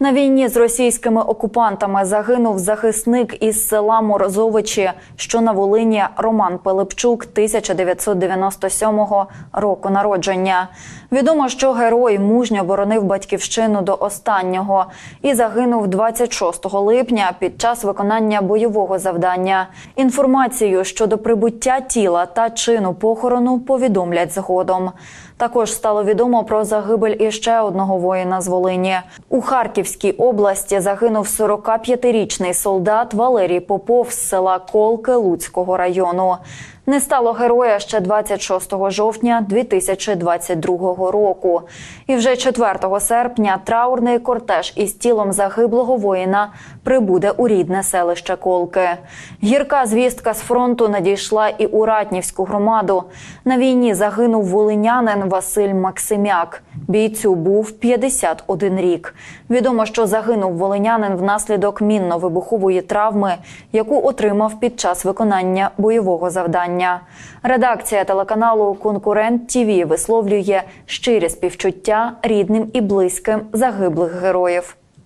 На війні з російськими окупантами загинув захисник із села Морозовичі, що на Волині Роман Пилипчук 1997 року народження. Відомо, що герой мужньо боронив батьківщину до останнього і загинув 26 липня під час виконання бойового завдання. Інформацію щодо прибуття тіла та чину похорону повідомлять згодом. Також стало відомо про загибель іще одного воїна з Волині. У Харківській області загинув 45-річний солдат Валерій Попов з села Колки Луцького району. Не стало героя ще 26 жовтня 2022 року. І вже 4 серпня траурний кортеж із тілом загиблого воїна прибуде у рідне селище Колки. Гірка звістка з фронту надійшла і у Ратнівську громаду. На війні загинув волинянин Василь Максимяк. Бійцю був 51 рік. Відомо, що загинув волинянин внаслідок мінно-вибухової травми, яку отримав під час виконання бойового завдання. Редакція телеканалу Конкурент ТІВІ висловлює щирі співчуття рідним і близьким загиблих героїв.